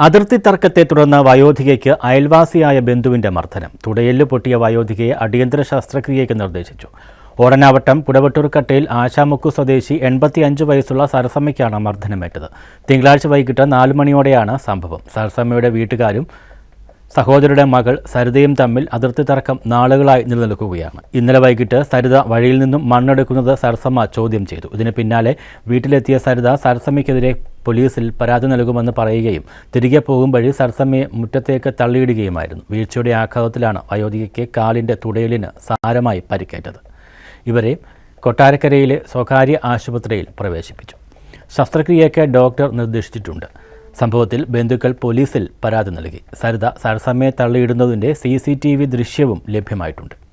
അതിർത്തി തർക്കത്തെ തുടർന്ന് വയോധികയ്ക്ക് അയൽവാസിയായ ബന്ധുവിന്റെ മർദ്ദനം. തുടയെല്ല് പൊട്ടിയ വയോധികയെ അടിയന്തര ശസ്ത്രക്രിയയ്ക്ക് നിർദ്ദേശിച്ചു. ഓടനാവട്ടം പുടവട്ടൂർക്കട്ടയിൽ ആശാമുക്കു സ്വദേശി എൺപത്തിയഞ്ച് വയസ്സുള്ള സരസമ്മയ്ക്കാണ് മർദ്ദനമേറ്റത്. തിങ്കളാഴ്ച വൈകിട്ട് നാലു മണിയോടെയാണ് സംഭവം. സരസമ്മയുടെ വീട്ടുകാരും സഹോദരിയുടെ മകൾ സരിതയും തമ്മിൽ അതിർത്തി തർക്കം നാളുകളായി നിലനിൽക്കുകയാണ്. ഇന്നലെ വൈകിട്ട് സരിത വഴിയിൽ നിന്നും മണ്ണെടുക്കുന്നത് സരസമ്മ ചോദ്യം ചെയ്തു. ഇതിന് പിന്നാലെ വീട്ടിലെത്തിയ സരിത സരസമ്മയ്ക്കെതിരെ പോലീസിൽ പരാതി നൽകുമെന്ന് പറയുകയും തിരികെ പോകും വഴി സരസമ്മയെ മുറ്റത്തേക്ക് തള്ളിയിടുകയുമായിരുന്നു. വീഴ്ചയുടെ ആഘാതത്തിലാണ് വയോധികയ്ക്ക് കാലിന്റെ തുടയലിന് സാരമായി പരിക്കേറ്റത്. ഇവരെ കൊട്ടാരക്കരയിലെ സ്വകാര്യ ആശുപത്രിയിൽ പ്രവേശിപ്പിച്ചു. ശസ്ത്രക്രിയയ്ക്ക് ഡോക്ടർ നിർദ്ദേശിച്ചിട്ടുണ്ട്. സംഭവത്തിൽ ബന്ധുക്കൾ പോലീസിൽ പരാതി നൽകി. സരിത സരസമ്മയെ തള്ളിയിടുന്നതിന്റെ സി സി ടി വി ദൃശ്യവും ലഭ്യമായിട്ടുണ്ട്.